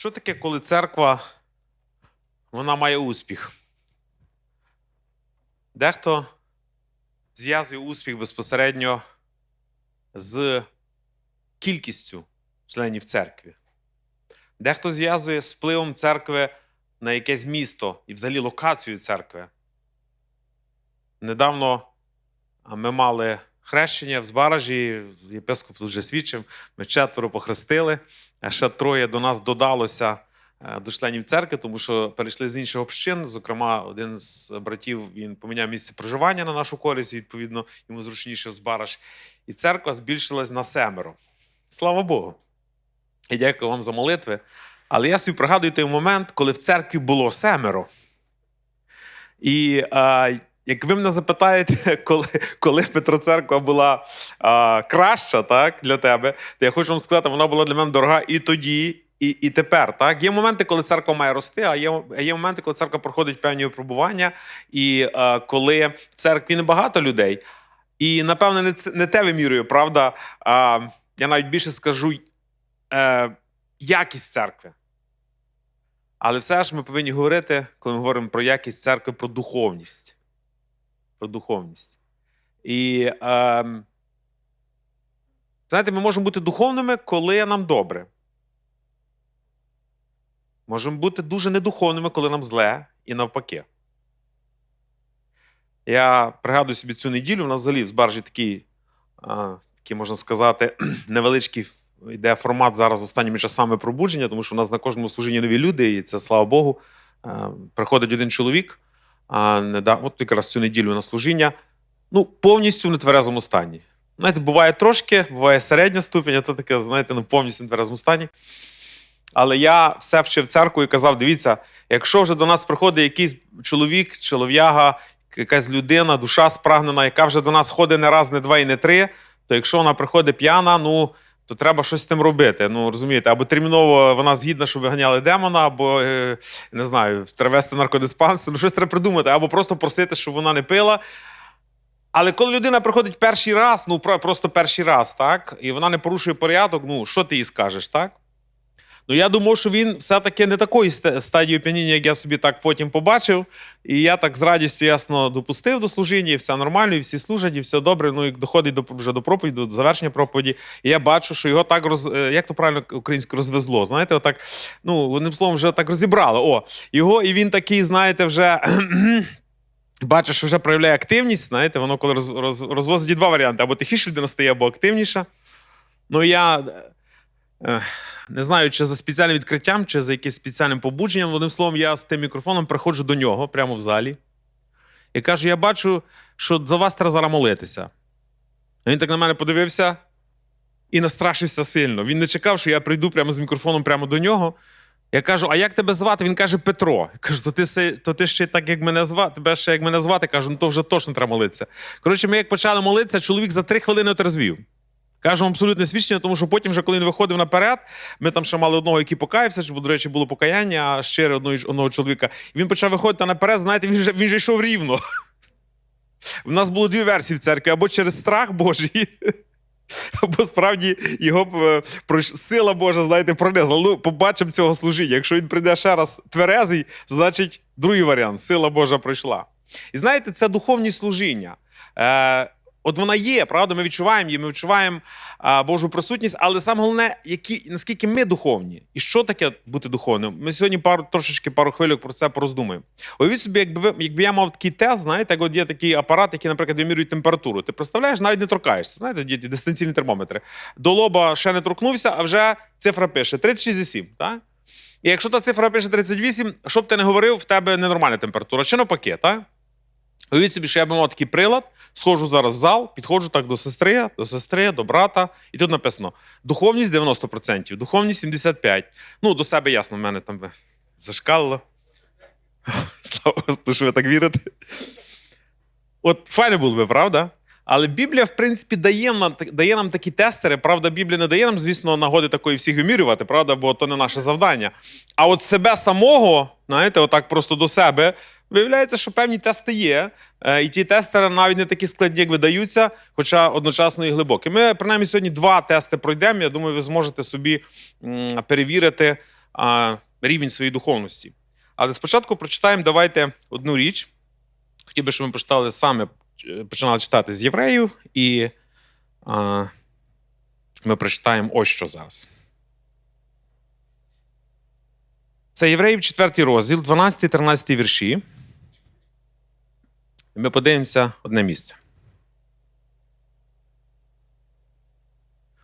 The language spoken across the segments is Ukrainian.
Що таке, коли церква вона має успіх? Дехто зв'язує успіх безпосередньо з кількістю членів церкви. Дехто зв'язує з впливом церкви на якесь місто і взагалі локацію церкви. Недавно ми мали хрещення в Збаражі, єпископ тут вже свідчив, ми четверо похрестили, ще троє до нас додалося е, до членів церкви, тому що перейшли з інших общин. Зокрема, один з братів він поміняв місце проживання на нашу користь, відповідно йому зручніше в Збараж. І церква збільшилась на семеро. Слава Богу. І дякую вам за молитви. Але я собі пригадую той момент, коли в церкві було семеро. І а, як ви мене запитаєте, коли, коли Петроцерква була а, краща так, для тебе, то я хочу вам сказати, вона була для мене дорога і тоді, і, і тепер. Так? Є моменти, коли церква має рости, а є, є моменти, коли церква проходить певні випробування, і а, коли в церкві небагато людей. І, напевне, не, не те вимірює, правда. А, я навіть більше скажу е, якість церкви. Але все ж ми повинні говорити, коли ми говоримо про якість церкви, про духовність. Про духовність. І ем, знаєте, ми можемо бути духовними, коли нам добре. Можемо бути дуже недуховними, коли нам зле, і навпаки. Я пригадую собі цю неділю, у нас взагалі в Збаржі такий, а, такий, можна сказати, невеличкий йде формат зараз останніми часами пробудження, тому що у нас на кожному служінні нові люди, і це слава Богу. Е, Приходить один чоловік, а не да, от якраз цю неділю на служіння, ну, повністю в нетверезому стані. Знаєте, буває трошки, буває середня ступінь, а то таке, знаєте, ну повністю в нетверезому стані. Але я все вчив церкву і казав: дивіться, якщо вже до нас приходить якийсь чоловік, чолов'яга, якась людина, душа спрагнена, яка вже до нас ходить не раз, не два і не три, то якщо вона приходить п'яна, ну то треба щось з тим робити. Ну розумієте, або терміново вона згідна, щоб виганяли демона, або е, не знаю, тревести наркодиспансер, ну щось треба придумати, або просто просити, щоб вона не пила. Але коли людина приходить перший раз, ну просто перший раз, так, і вона не порушує порядок, ну що ти їй скажеш, так? Ну, я думав, що він все-таки не такої ст- стадії оп'яніння, як я собі так потім побачив. І я так з радістю ясно допустив до служіння, і все нормально, і всі служать, і все добре. Ну і доходить до вже до проповіді, до завершення проповіді. І я бачу, що його так роз е, як то правильно українською розвезло. Знаєте, отак, ну одним словом, вже так розібрали. О, його, і він такий, знаєте, вже. Бачиш, що вже проявляє активність, знаєте, воно коли роз, роз, розвозить два варіанти: або тихіше людина стає, або активніша. Ну, я не знаю, чи за спеціальним відкриттям, чи за якимось спеціальним побудженням. Одним словом, я з тим мікрофоном приходжу до нього прямо в залі і кажу: я бачу, що за вас треба зараз молитися. Він так на мене подивився і настрашився сильно. Він не чекав, що я прийду прямо з мікрофоном прямо до нього. Я кажу, а як тебе звати? Він каже Петро. Я кажу, то ти, то ти ще так, як мене звати, тебе ще як мене звати, кажу, ну то вже точно треба молитися. Коротше, ми як почали молитися, чоловік за три хвилини отрезвів. Вам абсолютне свідчення, тому що потім, вже, коли він виходив наперед, ми там ще мали одного, який покаявся, що, до речі, було покаяння, щире одного, одного чоловіка. І він почав виходити наперед, знаєте, він же, він же йшов рівно. У нас було дві версії в церкві: або через страх Божий, або справді його е, сила Божа, знаєте, пронесла. Ну, побачимо цього служіння. Якщо він прийде ще раз тверезий, значить другий варіант сила Божа пройшла. І знаєте, це духовні служіння. Е, от вона є, правда, ми відчуваємо її, ми відчуваємо а, Божу присутність, але саме головне, які, наскільки ми духовні. І що таке бути духовним? Ми сьогодні пару, трошечки пару хвилюк про це пороздумаємо. Уявіть собі, якби, якби я мав такий тест, знаєте, як от є такий апарат, який, наприклад, вимірює температуру. Ти представляєш, навіть не торкаєшся. Знаєте, є дистанційні термометри. До лоба ще не торкнувся, а вже цифра пише 36,7. Так? І якщо та цифра пише 38, що б ти не говорив, в тебе ненормальна температура. Чи навпаки, так? Уявіть собі, що я б мав такий прилад, сходжу зараз в зал, підходжу так до сестри, до сестри, до брата, і тут написано: духовність 90%, духовність 75%. Ну, до себе ясно, в мене там зашкалило. Слава що ви так вірите. От файно було би, правда? Але Біблія, в принципі, дає нам, дає нам такі тестери. Правда, Біблія не дає нам, звісно, нагоди такої всіх вимірювати, правда, бо то не наше завдання. А от себе самого, знаєте, отак просто до себе, виявляється, що певні тести є. Е, І ті тести навіть не такі складні, як видаються, хоча одночасно і глибокі. Ми, принаймні, сьогодні два тести пройдемо. Я думаю, ви зможете собі перевірити рівень своєї духовності. Але спочатку прочитаємо давайте одну річ. Хотів би, щоб ми прочитали саме, починали читати з євреїв, і а, ми прочитаємо ось що зараз. Це Євреїв 4 розділ, 12-13 вірші. І ми подивимося одне місце.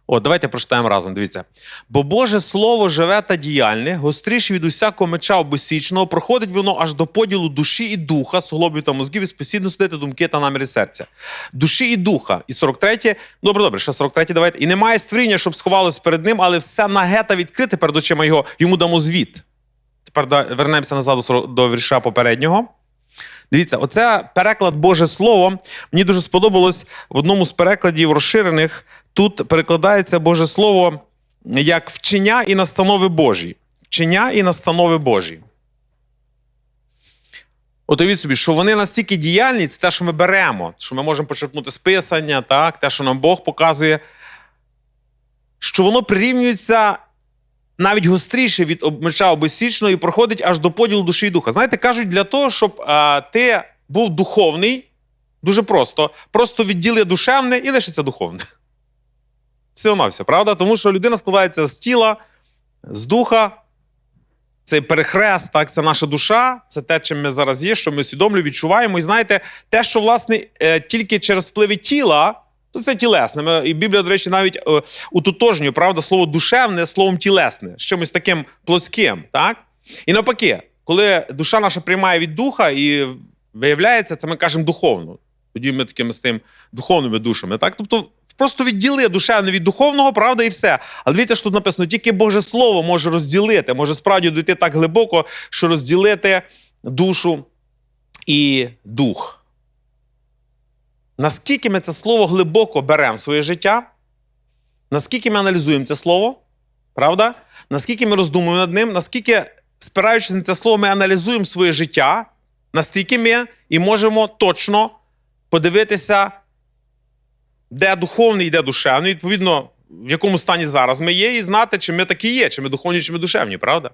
О, давайте прочитаємо разом. Дивіться. Бо Боже Слово живе та діяльне, гостріше від усякого меча обесічного, проходить воно аж до поділу душі і духа, суглобів та мозгів, і спосібно судити думки та наміри серця. Душі і духа. І 43, добре, добре, ще 43 давайте. І немає створіння, щоб сховалось перед ним, але все наге та відкрите перед очима його, йому дамо звіт. Тепер вернемося назад до вірша попереднього. Дивіться, оце переклад Боже Слово. Мені дуже сподобалось в одному з перекладів розширених. Тут перекладається Боже Слово як вчення і настанови Божі. Вчення і настанови Божі. От уявіть собі, що вони настільки діяльні, це те, що ми беремо, що ми можемо почерпнути з писання, так, те, що нам Бог показує, що воно прирівнюється навіть гостріше від меча обесічного і проходить аж до поділу душі і духа. Знаєте, кажуть, для того, щоб а, ти був духовний, дуже просто. Просто відділи душевне і лишиться духовне. Це воно все, правда? Тому що людина складається з тіла, з духа. Це перехрест, так, це наша душа, це те, чим ми зараз є, що ми усвідомлюємо, відчуваємо. І знаєте, те, що, власне, е, тільки через впливи тіла, то це тілесне. І Біблія, до речі, навіть е, правда, слово душевне словом тілесне, з чимось таким плоским. Так? І навпаки, коли душа наша приймає від духа і виявляється, це ми кажемо духовно. Тоді ми такими з тим духовними душами. Так? Тобто просто відділи душевне від духовного, правда, і все. Але дивіться, що тут написано: тільки Боже Слово може розділити, може справді дійти так глибоко, що розділити душу і дух. Наскільки ми це слово глибоко беремо в своє життя? Наскільки ми аналізуємо це слово? Правда? Наскільки ми роздумуємо над ним, наскільки, спираючись на це слово, ми аналізуємо своє життя, настільки ми і можемо точно подивитися, де духовний і де душевний, відповідно, в якому стані зараз ми є, і знати, чи ми такі є, чи ми духовні, чи ми душевні, правда?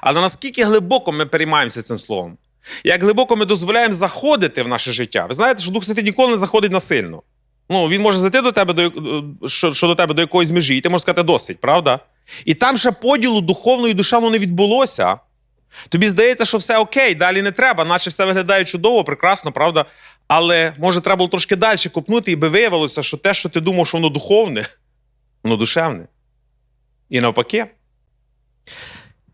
Але наскільки глибоко ми переймаємося цим словом? Як глибоко ми дозволяємо заходити в наше життя? Ви знаєте, що Дух Святий ніколи не заходить насильно. Ну, він може зайти до тебе до що, що до тебе до якоїсь межі, і ти можеш сказати досить, правда? І там ще поділу духовного і не відбулося. Тобі здається, що все окей, далі не треба, наче все виглядає чудово, прекрасно, правда? Але може треба було трошки далі копнути, і би виявилося, що те, що ти думав, що воно духовне, воно душевне. І навпаки.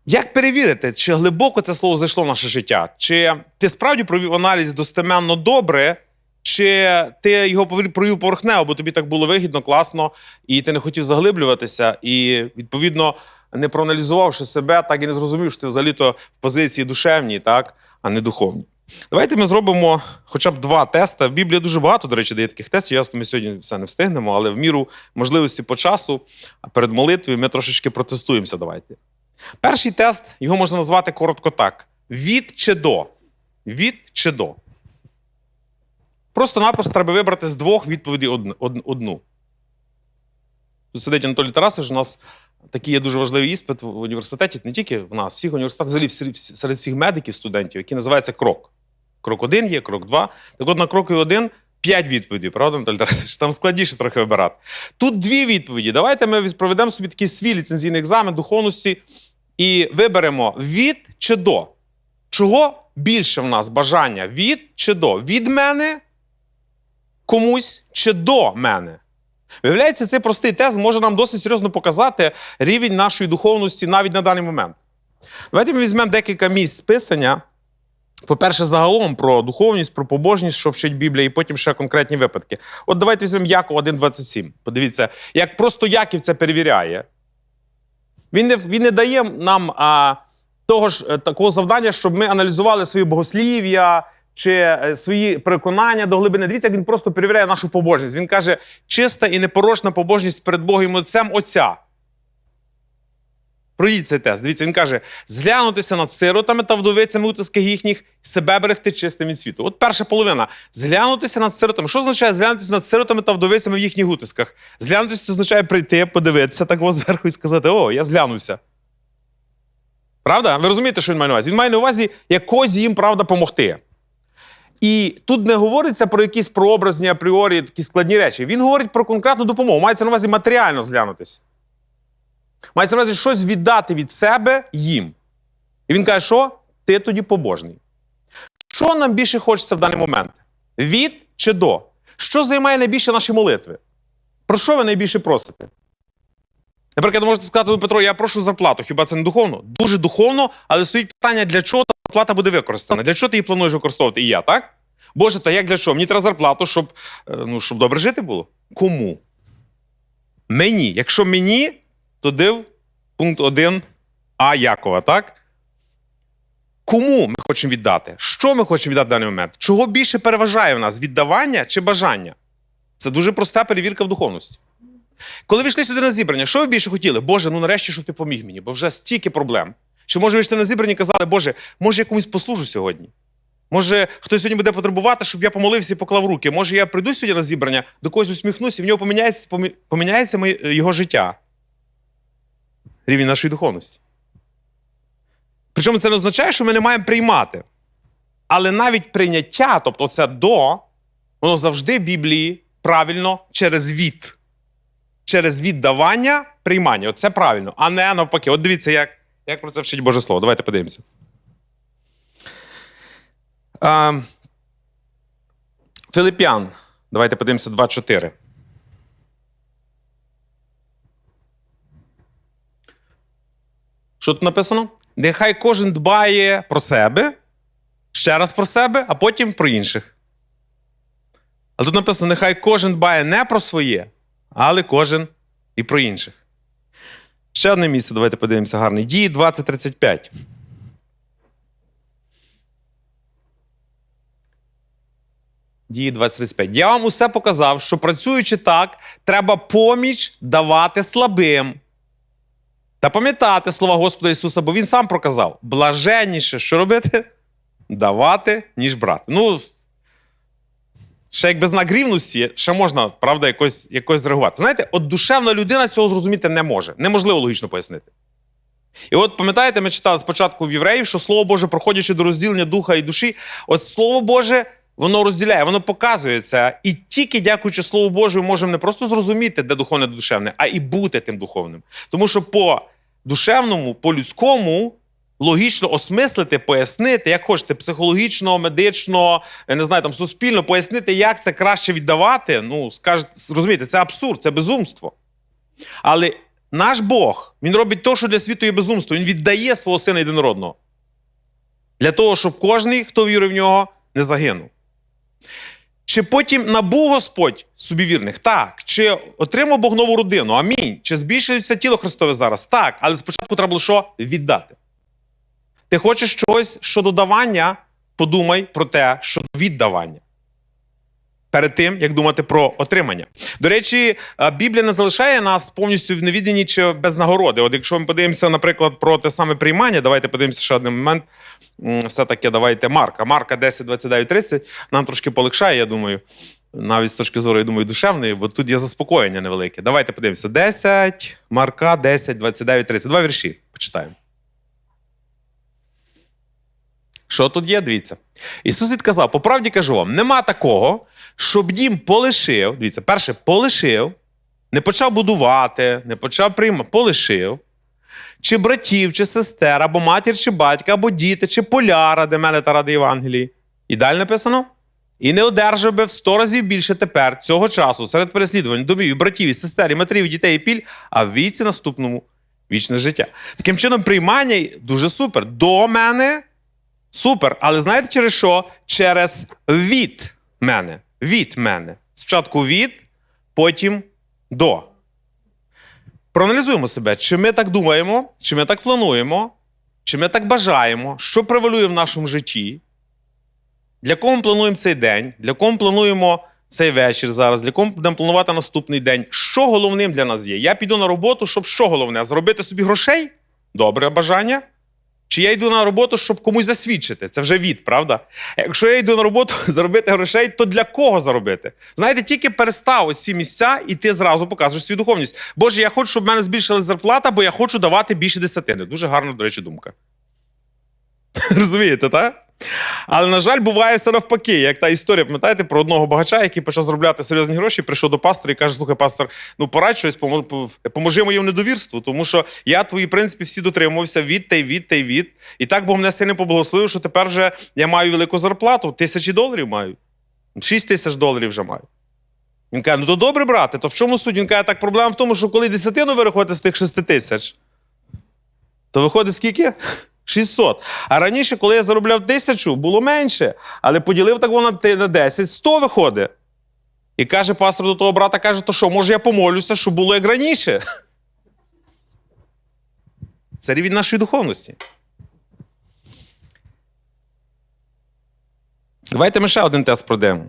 Як перевірити, чи глибоко це слово зайшло в наше життя? Чи ти справді провів аналіз достеменно добре, чи ти його провів поверхнево, бо тобі так було вигідно, класно, і ти не хотів заглиблюватися, і відповідно, не проаналізувавши себе, так і не зрозумів, що ти взагалі-то в позиції душевній, так, а не духовній. Давайте ми зробимо хоча б два тести. В Біблії дуже багато, до речі, дає таких тестів. Ясно, ми сьогодні все не встигнемо, але в міру можливості по часу перед молитвою ми трошечки протестуємося. Давайте. Перший тест його можна назвати коротко так: від чи до. Від чи до. Просто-напросто треба вибрати з двох відповідей одну. Тут сидить Анатолій Тарасович, у нас такий є дуже важливий іспит в університеті, не тільки в нас, всіх університетах, взагалі серед всіх медиків, студентів, який називається крок. Крок один є, крок два. Так от на крок один п'ять відповідей, правда, Анатолій Тарасович? Там складніше трохи вибирати. Тут дві відповіді. Давайте ми проведемо собі такий свій ліцензійний екзамен духовності і виберемо від чи до. Чого більше в нас бажання? Від чи до? Від мене комусь чи до мене? Виявляється, цей простий тест може нам досить серйозно показати рівень нашої духовності навіть на даний момент. Давайте ми візьмемо декілька місць списання. По-перше, загалом про духовність, про побожність, що вчить Біблія, і потім ще конкретні випадки. От давайте візьмемо Якова 1.27. Подивіться, як просто Яків це перевіряє. Він не, він не дає нам а, того ж е, такого завдання, щоб ми аналізували свої богослів'я чи е, свої переконання до глибини. Дивіться, як він просто перевіряє нашу побожність. Він каже: чиста і непорочна побожність перед Богом і Отцем Отця. Пройдіть цей тест. Дивіться, він каже: зглянутися над сиротами та вдовицями утисках їхніх, себе берегти чистим від світу. От перша половина. Зглянутися над сиротами. Що означає зглянутися над сиротами та вдовицями в їхніх утисках? Зглянутися означає прийти, подивитися так ось зверху і сказати: О, я зглянувся. Правда? Ви розумієте, що він має на увазі? Він має на увазі якось їм, правда, помогти. І тут не говориться про якісь прообразні апріорі, такі складні речі. Він говорить про конкретну допомогу. Мається на увазі матеріально зглянутися. Мається на увазі щось віддати від себе їм. І він каже, що ти тоді побожний. Що нам більше хочеться в даний момент? Від чи до? Що займає найбільше наші молитви? Про що ви найбільше просите? Наприклад, можете сказати, «Ну, Петро, я прошу зарплату. Хіба це не духовно? Дуже духовно, але стоїть питання, для чого та зарплата буде використана? Для чого ти її плануєш використовувати? І я, так? Боже, та як для чого? Мені треба зарплату, щоб, е, ну, щоб добре жити було. Кому? Мені. Якщо мені, то див пункт 1 А Якова, так? Кому ми хочемо віддати? Що ми хочемо віддати в даний момент? Чого більше переважає в нас віддавання чи бажання? Це дуже проста перевірка в духовності. Коли ви йшли сюди на зібрання, що ви більше хотіли? Боже, ну нарешті, щоб ти поміг мені, бо вже стільки проблем. Що може ви йшли на зібрання і казали, Боже, може я комусь послужу сьогодні? Може, хтось сьогодні буде потребувати, щоб я помолився і поклав руки. Може, я прийду сьогодні на зібрання, до когось усміхнуся, і в нього поміняється, помі- поміняється моє- його життя. Рівень нашої духовності. Причому це не означає, що ми не маємо приймати. Але навіть прийняття, тобто це до, воно завжди в Біблії правильно через від. Через віддавання приймання. Оце правильно, а не навпаки. От дивіться, як, як про це вчить Боже Слово. Давайте подивимося. А, Давайте подивимося 2.4. Що тут написано? Нехай кожен дбає про себе, ще раз про себе, а потім про інших. А тут написано: нехай кожен дбає не про своє, але кожен і про інших. Ще одне місце, давайте подивимося гарне. Дії 2035. Дії 2035. Я вам усе показав, що працюючи так, треба поміч давати слабим. Та пам'ятати слова Господа Ісуса, бо Він сам проказав: блаженніше, що робити? Давати, ніж брати. Ну, ще як без знак рівності, ще можна, правда, якось, якось зреагувати. Знаєте, от душевна людина цього зрозуміти не може. Неможливо логічно пояснити. І от пам'ятаєте, ми читали спочатку в євреїв, що Слово Боже, проходячи до розділення духа і душі, от Слово Боже, воно розділяє, воно показує це. І тільки дякуючи Слову Божому, можемо не просто зрозуміти, де духовне, де душевне, а і бути тим духовним. Тому що по душевному, по людському логічно осмислити, пояснити, як хочете, психологічно, медично, не знаю, там суспільно, пояснити, як це краще віддавати. Ну, скажете, розумієте, це абсурд, це безумство. Але наш Бог, він робить те, що для світу є безумство. Він віддає свого сина єдинородного. Для того, щоб кожен, хто вірив в нього, не загинув. Чи потім набув Господь собі вірних? Так. Чи отримав Бог нову родину? Амінь. Чи збільшується тіло Христове зараз? Так. Але спочатку треба було що? Віддати. Ти хочеш щось щодо давання, подумай про те, щодо віддавання. Перед тим, як думати про отримання. До речі, е, Біблія не залишає нас повністю в невідданні чи без нагороди. От якщо ми подивимося, наприклад, про те саме приймання, давайте подивимося ще один момент. Все-таки давайте Марка. Марка 10, 29, 30. Нам трошки полегшає, я думаю. Навіть з точки зору, я думаю, душевної, бо тут є заспокоєння невелике. Давайте подивимося. 10, Марка 10, 29, 30. Два вірші почитаємо. Що тут є? Дивіться. Ісус відказав: по правді кажу вам, нема такого, щоб дім полишив. Дивіться, перше, полишив, не почав будувати, не почав приймати, полишив. Чи братів, чи сестер, або матір, чи батька, або діти, чи поля ради мене та ради Євангелії. І далі написано: і не одержав би в сто разів більше тепер, цього часу, серед переслідувань, домів, і братів, і сестер, і матерів, і дітей, і піль, а в віці наступному вічне життя. Таким чином, приймання дуже супер. До мене Супер. Але знаєте через що? Через від мене. Від мене. Спочатку від, потім до. Проаналізуємо себе, чи ми так думаємо, чи ми так плануємо, чи ми так бажаємо, що превалює в нашому житті, для кого ми плануємо цей день, для кого ми плануємо цей вечір зараз, для кого ми будемо планувати наступний день. Що головним для нас є? Я піду на роботу, щоб що головне? Заробити собі грошей? Добре бажання. Чи я йду на роботу, щоб комусь засвідчити? Це вже від, правда? Якщо я йду на роботу заробити грошей, то для кого заробити? Знаєте, тільки перестав оці місця, і ти зразу показуєш свою духовність. Боже, я хочу, щоб в мене збільшилась зарплата, бо я хочу давати більше десятини. Дуже гарна, до речі, думка. Розумієте, так? Але, на жаль, буває все навпаки. Як та історія, пам'ятаєте, про одного багача, який почав заробляти серйозні гроші, прийшов до пастора і каже: слухай, пастор, ну порадь щось, помож- поможи моєму недовірству, тому що я твої принципи всі дотримувався від та й від та й від. І так Бог мене сильно поблагословив, що тепер вже я маю велику зарплату, тисячі доларів маю. Шість тисяч доларів вже маю. Він каже: ну то добре, брате, то в чому суть? Він каже, так проблема в тому, що коли десятину ви з тих шести тисяч, то виходить скільки? 600. А раніше, коли я заробляв тисячу, було менше. Але поділив так воно на на 10, 100 виходить. І каже пастор до того брата, каже, то що, може я помолюся, щоб було як раніше. Це рівень нашої духовності. Давайте ми ще один тест пройдемо.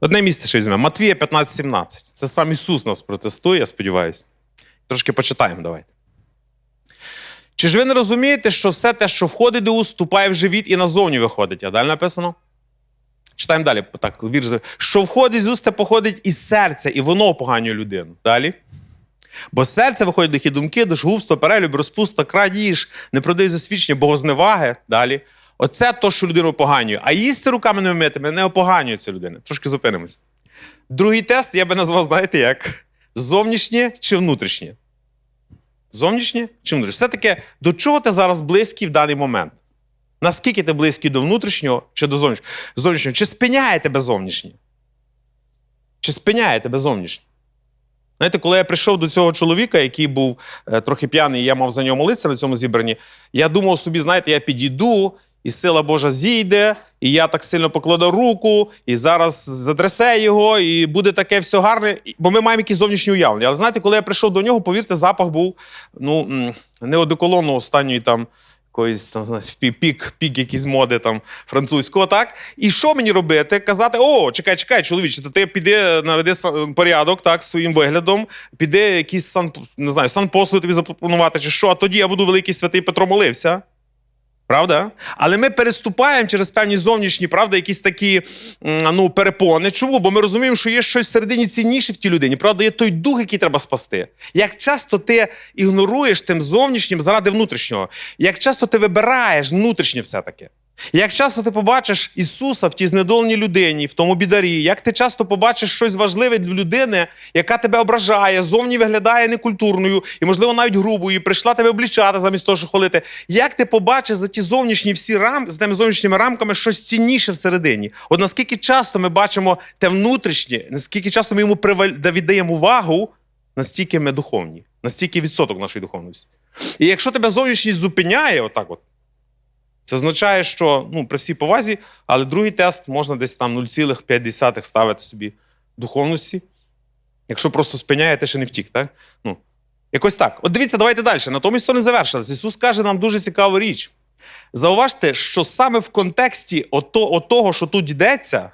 Одне місце ще візьмемо. Матвія 15,17. Це сам Ісус нас протестує, я сподіваюся. Трошки почитаємо, давайте. Чи ж ви не розумієте, що все те, що входить до уст, вступає в живіт і назовні виходить? А далі написано? Читаємо далі. Так, вірш. Що входить з уст, те походить із серця, і воно опоганює людину. Далі. Бо з серця виходять лихі думки, душгубство, перелюб, розпуста, крадіж, неправдиві засвідчення, богозневаги. Далі. Оце то, що людину опоганює. А їсти руками не вмитими не опоганює ця людина. Трошки зупинимось. Другий тест я би назвав, знаєте, як зовнішнє чи внутрішнє. Зовнішнє чи внутрішнє? Все-таки до чого ти зараз близький в даний момент? Наскільки ти близький до внутрішнього чи до зовнішнього? зовнішнього? Чи спиняє тебе зовнішнє? Чи спиняє тебе зовнішнє? Знаєте, коли я прийшов до цього чоловіка, який був е, трохи п'яний, і я мав за нього молитися на цьому зібранні, я думав собі, знаєте, я підійду, і сила Божа зійде, і я так сильно покладу руку, і зараз затрясе його, і буде таке все гарне. Бо ми маємо якісь зовнішні уявлення. Але знаєте, коли я прийшов до нього, повірте, запах був ну, не одеколону останньої там. Якоїсь там пік, пік якісь моди там французького, так? І що мені робити? Казати: о, чекай, чекай, чоловіче, то ти піди наведи порядок так, своїм виглядом, піди якийсь сан, не знаю, санпослуг тобі запропонувати, чи що, а тоді я буду великий святий Петро молився. Правда? Але ми переступаємо через певні зовнішні, правда, якісь такі ну, перепони. Чому? Бо ми розуміємо, що є щось всередині цінніше в тій людині. Правда, є той дух, який треба спасти. Як часто ти ігноруєш тим зовнішнім заради внутрішнього? Як часто ти вибираєш внутрішнє все-таки? Як часто ти побачиш Ісуса в тій знедоленій людині, в тому бідарі, як ти часто побачиш щось важливе для людини, яка тебе ображає, зовні виглядає некультурною і, можливо, навіть грубою, і прийшла тебе облічати замість того, що хвалити. Як ти побачиш за ті зовнішні всі рам, з тими зовнішніми рамками щось цінніше всередині? От наскільки часто ми бачимо те внутрішнє, наскільки часто ми йому віддаємо увагу, настільки ми духовні, настільки відсоток нашої духовності. І якщо тебе зовнішність зупиняє, отак от. Це означає, що ну, при всій повазі, але другий тест можна десь там 0,5 ставити собі духовності. Якщо просто спиняє, ти ще не втік, так? Ну, якось так. От дивіться, давайте далі. Натомість то не завершилось. Ісус каже нам дуже цікаву річ. Зауважте, що саме в контексті ото, отого, що тут йдеться,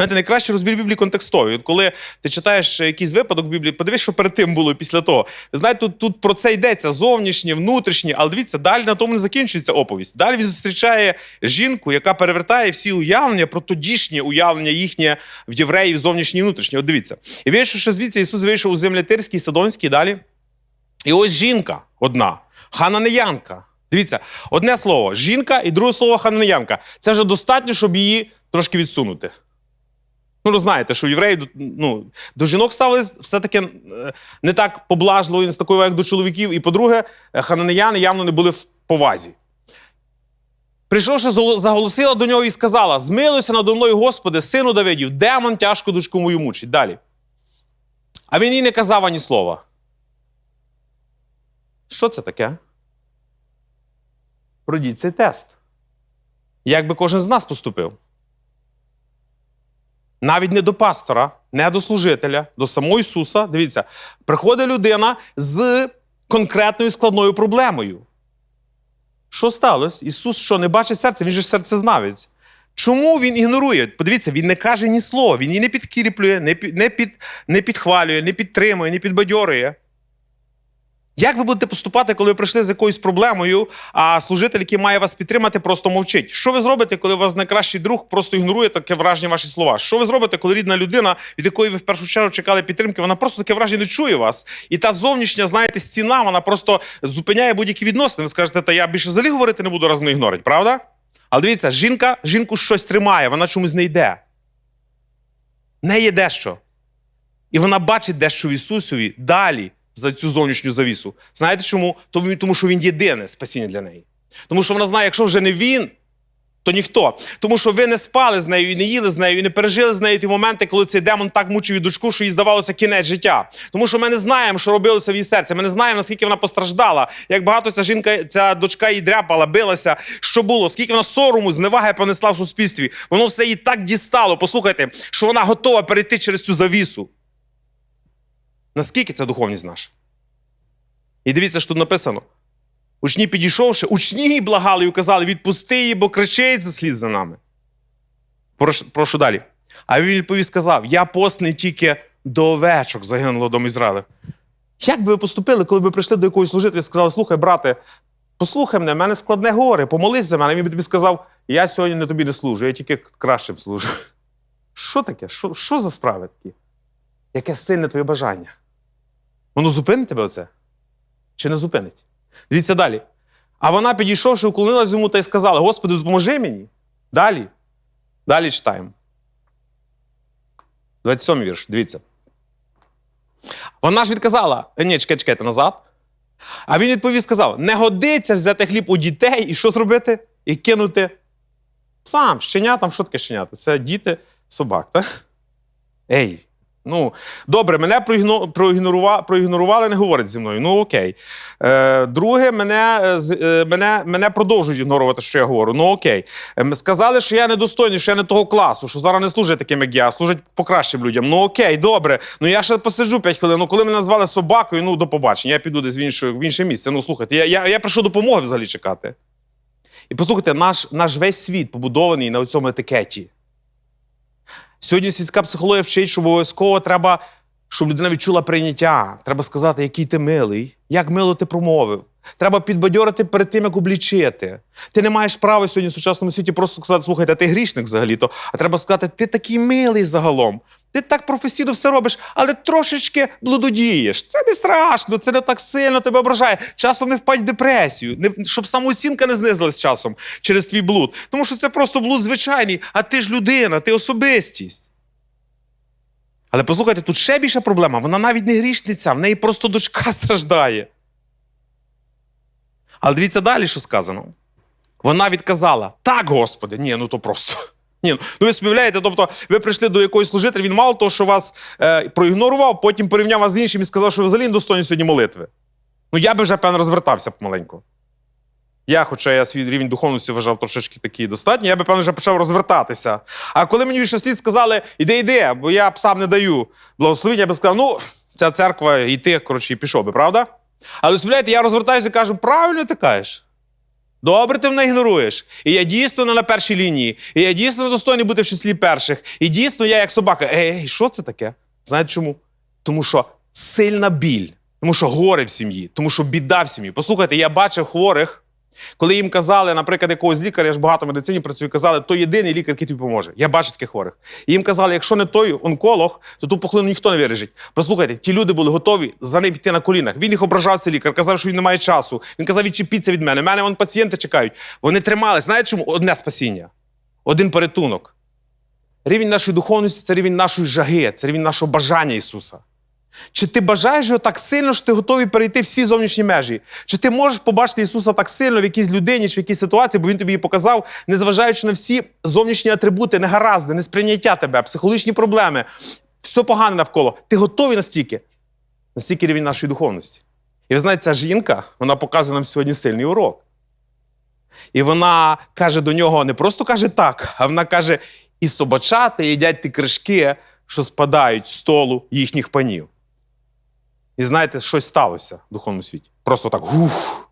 знаєте, найкраще розбір Біблії контекстовий. От коли ти читаєш якийсь випадок Біблії, подивись, що перед тим було після того. Знаєте, тут, тут про це йдеться зовнішнє, внутрішнє, але дивіться, далі на тому не закінчується оповість. Далі він зустрічає жінку, яка перевертає всі уявлення про тодішнє уявлення їхнє в євреїв зовнішнє і внутрішнє. От дивіться. І вийшов, що звідси Ісус вийшов у землі Тирській, Садонській далі. І ось жінка одна, хананеянка. Дивіться, одне слово жінка і друге слово хананеянка. Це вже достатньо, щоб її трошки відсунути. Ну, ви знаєте, що євреї ну, до жінок ставились все-таки е, не так поблажливо, не з такою, як до чоловіків. І, по-друге, е, хананеяни явно не були в повазі. Прийшовши, заголосила до нього і сказала: Змилуйся надо мною, Господи, сину Давидів, демон тяжко дочку мою мучить. Далі. А він їй не казав ані слова. Що це таке? Пройдіть цей тест. Як би кожен з нас поступив? Навіть не до пастора, не до служителя, до самого Ісуса. Дивіться, приходить людина з конкретною складною проблемою. Що сталося? Ісус що, не бачить серця? Він же серцезнавець. Чому він ігнорує? Подивіться, він не каже ні слова, він її не підкріплює, не, під, не, під, не підхвалює, не підтримує, не підбадьорює. Як ви будете поступати, коли ви прийшли з якоюсь проблемою, а служитель, який має вас підтримати, просто мовчить? Що ви зробите, коли у вас найкращий друг просто ігнорує таке враження ваші слова? Що ви зробите, коли рідна людина, від якої ви в першу чергу чекали підтримки, вона просто таке враження не чує вас? І та зовнішня, знаєте, стіна, вона просто зупиняє будь-які відносини. Ви скажете, та я більше взагалі говорити не буду, раз не ігнорить, правда? Але дивіться, жінка жінку щось тримає, вона чомусь не йде. Не є дещо. І вона бачить дещо в Ісусові далі за цю зовнішню завісу. Знаєте чому? Тому, що він єдине спасіння для неї. Тому що вона знає, якщо вже не він, то ніхто. Тому що ви не спали з нею і не їли з нею, і не пережили з нею ті моменти, коли цей демон так мучив її дочку, що їй здавалося кінець життя. Тому що ми не знаємо, що робилося в її серці. Ми не знаємо, наскільки вона постраждала, як багато ця жінка, ця дочка її дряпала, билася, що було, скільки вона сорому, зневаги понесла в суспільстві. Воно все їй так дістало. Послухайте, що вона готова перейти через цю завісу. Наскільки це духовність наша? І дивіться, що тут написано. Учні підійшовши, учні благали і указали, відпусти її, бо кричить за слід за нами. Прошу, прошу далі. А він відповів сказав: Я постний тільки до овечок загинуло дом Ізраїля. Як би ви поступили, коли б прийшли до якогось служителя і сказали, слухай, брате, послухай мене, в мене складне горе, помолись за мене. Він би тобі сказав, я сьогодні не тобі не служу, я тільки кращим служу. Що таке? Що, що за справи такі? Яке сильне твоє бажання? Воно зупинить тебе оце? Чи не зупинить? Дивіться далі. А вона, підійшовши, уклонилась йому та й сказала: Господи, допоможи мені. Далі. Далі читаємо. 27 вірш, дивіться. Вона ж відказала: «Е, ні, чекайте, чекайте назад. А він відповів, сказав: не годиться взяти хліб у дітей і що зробити? І кинути сам, щенятам, що таке щенята? Це діти собак, так? Ей, Ну, добре, мене проігно- проігнорува- проігнорували, не говорять зі мною. Ну окей. Е, друге, мене, е, е, мене, мене продовжують ігнорувати, що я говорю. Ну окей. Ем, сказали, що я недостойний, що я не того класу, що зараз не служать таким, як я, а служать покращим людям. Ну окей, добре. Ну я ще посиджу 5 хвилин. Ну коли мене назвали собакою, ну до побачення, я піду десь в інше, в інше місце. Ну слухайте, я, я, я прийшов допомоги взагалі чекати. І послухайте, наш, наш весь світ побудований на цьому етикеті. Сьогодні світська психологія вчить, що обов'язково треба, щоб людина відчула прийняття. Треба сказати, який ти милий, як мило ти промовив. Треба підбадьорити перед тим, як облічити. Ти не маєш права сьогодні в сучасному світі просто сказати, слухайте, ти грішник взагалі-то. А треба сказати, ти такий милий загалом. Ти так професійно все робиш, але трошечки блудодієш. Це не страшно, це не так сильно тебе ображає. Часом не впадь в депресію, не, щоб самооцінка не знизилась часом через твій блуд. Тому що це просто блуд звичайний, а ти ж людина, ти особистість. Але послухайте, тут ще більша проблема. Вона навіть не грішниця, в неї просто дочка страждає. Але дивіться далі, що сказано. Вона відказала: так, Господи, ні, ну то просто. Ні, ну ви співляєте, тобто ви прийшли до якоїсь служителя, він мало того, що вас е, проігнорував, потім порівняв вас з іншим і сказав, що ви взагалі не достойні сьогодні молитви. Ну я би вже, певно, розвертався помаленьку. Я, хоча я свій рівень духовності вважав трошечки такий достатній, я би, певно, вже почав розвертатися. А коли мені ще слід сказали, іди, іди, бо я псам не даю благословення, я би сказав, ну, ця церква, і ти, коротше, і пішов би, правда? Але уявляєте, я розвертаюся і кажу, правильно ти кажеш. Добре, ти мене ігноруєш. І я дійсно не на першій лінії. І я дійсно достойний бути в числі перших. І дійсно я як собака. Ей, що це таке? Знаєте чому? Тому що сильна біль, тому що горе в сім'ї, тому що біда в сім'ї. Послухайте, я бачив хворих, коли їм казали, наприклад, якогось лікаря, я ж багато в медицині працюю, казали, то єдиний лікар, який тобі поможе. Я бачу таких хворих. І їм казали, якщо не той онколог, то ту пухлину ніхто не виріжить. Послухайте, ті люди були готові за ним піти на колінах. Він їх ображав, цей лікар, казав, що він не має часу. Він казав, відчепіться від мене. Мене вон пацієнти чекають. Вони тримались. Знаєте чому? Одне спасіння, один порятунок. Рівень нашої духовності це рівень нашої жаги, це рівень нашого бажання Ісуса. Чи ти бажаєш його так сильно, що ти готовий перейти всі зовнішні межі? Чи ти можеш побачити Ісуса так сильно в якійсь людині чи в якійсь ситуації, бо Він тобі її показав, незважаючи на всі зовнішні атрибути, негаразди, несприйняття тебе, психологічні проблеми, все погане навколо. Ти готовий настільки? Настільки рівень нашої духовності. І ви знаєте, ця жінка, вона показує нам сьогодні сильний урок. І вона каже до нього, не просто каже так, а вона каже: і собачати їдять ті кришки, що спадають з столу їхніх панів. І знаєте, щось сталося в духовному світі. Просто так гух.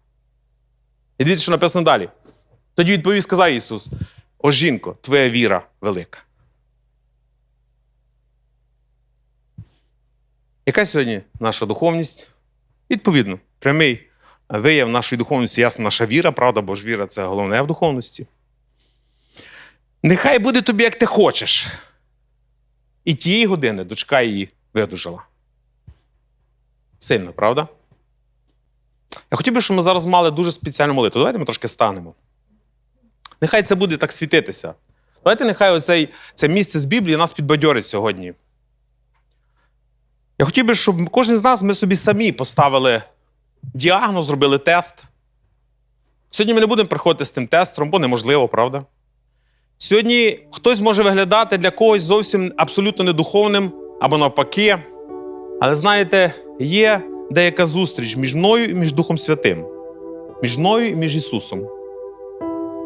І дивіться, що написано далі. Тоді відповів, сказав Ісус: О жінко, твоя віра велика. Яка сьогодні наша духовність? Відповідно, прямий вияв нашої духовності, ясно, наша віра, правда, бо ж віра це головне в духовності. Нехай буде тобі, як ти хочеш. І тієї години дочка її видужала. Сильно, правда? Я хотів би, щоб ми зараз мали дуже спеціальну молитву. Давайте ми трошки станемо. Нехай це буде так світитися. Давайте нехай оцей, це місце з Біблії нас підбадьорить сьогодні. Я хотів би, щоб кожен з нас ми собі самі поставили діагноз, зробили тест. Сьогодні ми не будемо приходити з тим тестом, бо неможливо, правда? Сьогодні хтось може виглядати для когось зовсім абсолютно недуховним або навпаки. Але знаєте, є деяка зустріч між мною і між Духом Святим, між мною і між Ісусом,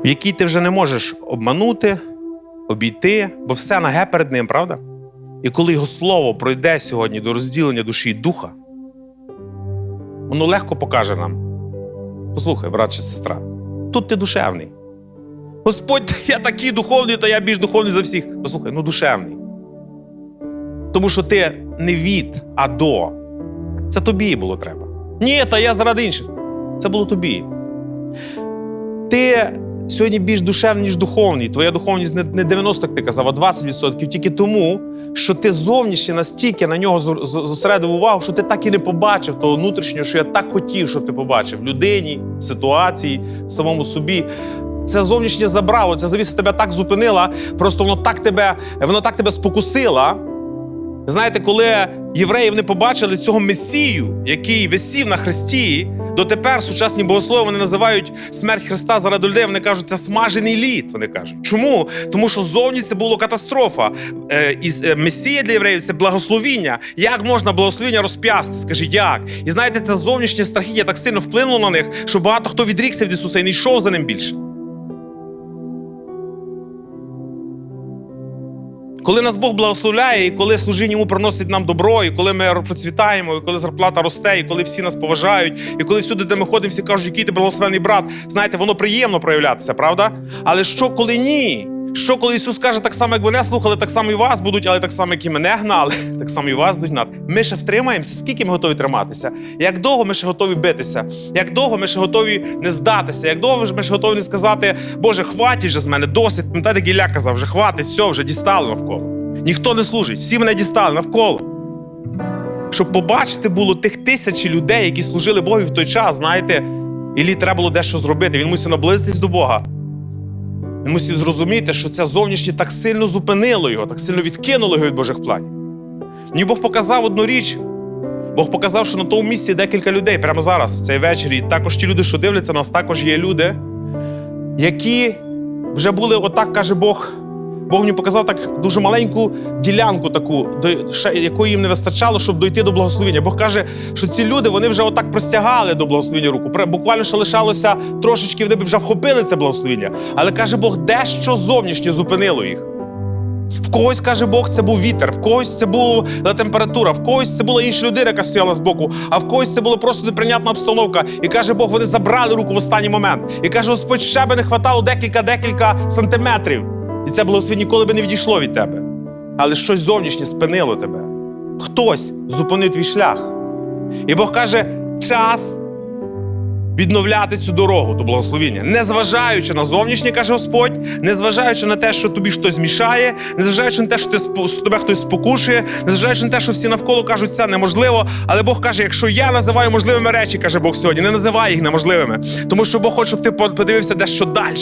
в якій ти вже не можеш обманути, обійти, бо все наге перед Ним, правда? І коли Його Слово пройде сьогодні до розділення душі і духа, воно легко покаже нам. Послухай, брат чи сестра, тут ти душевний. Господь, я такий духовний, та я більш духовний за всіх. Послухай, ну душевний. Тому що ти не від, а до. Це тобі було треба. Ні, та я заради інших. Це було тобі. Ти сьогодні більш душевний, ніж духовний. Твоя духовність не не 90, як ти казав, а 20% тільки тому, що ти зовнішнє настільки на нього зо- зо- зосередив увагу, що ти так і не побачив того внутрішнього, що я так хотів, щоб ти побачив в людині, ситуації, самому собі. Це зовнішнє забрало, ця завіса тебе так зупинила, просто воно так тебе, воно так тебе спокусила. Знаєте, коли євреї вони побачили цього месію, який висів на хресті, дотепер сучасні богослови вони називають смерть Христа заради людей. Вони кажуть, це смажений лід. Вони кажуть. Чому? Тому що зовні це була катастрофа. Е, і е, месія для євреїв це благословіння. Як можна благословіння розп'ясти? Скажіть, як? І знаєте, це зовнішнє страхіття так сильно вплинуло на них, що багато хто відрікся від Ісуса і не йшов за ним більше. Коли нас Бог благословляє, і коли служіння йому приносить нам добро, і коли ми процвітаємо, і коли зарплата росте, і коли всі нас поважають, і коли всюди, де ми ходимо, всі кажуть, який ти благословений брат, знаєте, воно приємно проявлятися, правда? Але що коли ні? Що коли Ісус каже, так само, як мене слухали, так само і вас будуть, але так само, як і мене гнали, так само і вас будуть гнати. Ми ще втримаємося, скільки ми готові триматися? Як довго ми ще готові битися? Як довго ми ще готові не здатися? Як довго ми ще готові не сказати, Боже, хватить вже з мене, досить. Пам'ятаєте, Гілля казав, вже хватить, все, вже дістали навколо. Ніхто не служить, всі мене дістали навколо. Щоб побачити було тих тисячі людей, які служили Богу в той час, знаєте, Іллі треба було дещо зробити. Він мусив наблизитись до Бога. Він мусив зрозуміти, що це зовнішнє так сильно зупинило його, так сильно відкинуло його від Божих планів. Мені Бог показав одну річ. Бог показав, що на тому місці декілька людей прямо зараз, в цей вечір. І також ті люди, що дивляться нас, також є люди, які вже були, отак каже Бог. Бог мені показав так дуже маленьку ділянку, таку, до ще- якої їм не вистачало, щоб дойти до благословення. Бог каже, що ці люди вони вже отак простягали до благословення руку. Буквально ще лишалося трошечки, вони б вже вхопили це благословення. Але каже Бог, дещо зовнішнє зупинило їх. В когось каже Бог, це був вітер, в когось це була температура, в когось це була інша людина, яка стояла збоку, а в когось це була просто неприйнятна обстановка. І каже Бог, вони забрали руку в останній момент. І каже, Господь, ще би не хватало декілька-декілька сантиметрів. І це благословення ніколи би не відійшло від тебе. Але щось зовнішнє спинило тебе. Хтось зупинив твій шлях. І Бог каже, час відновляти цю дорогу до благословіння, незважаючи на зовнішнє, каже Господь, незважаючи на те, що тобі щось мішає, незважаючи на те, що ти тебе хтось спокушує, незважаючи на те, що всі навколо кажуть, це неможливо. Але Бог каже, якщо я називаю можливими речі, каже Бог сьогодні, не називай їх неможливими. Тому що Бог хоче, щоб ти подивився дещо далі.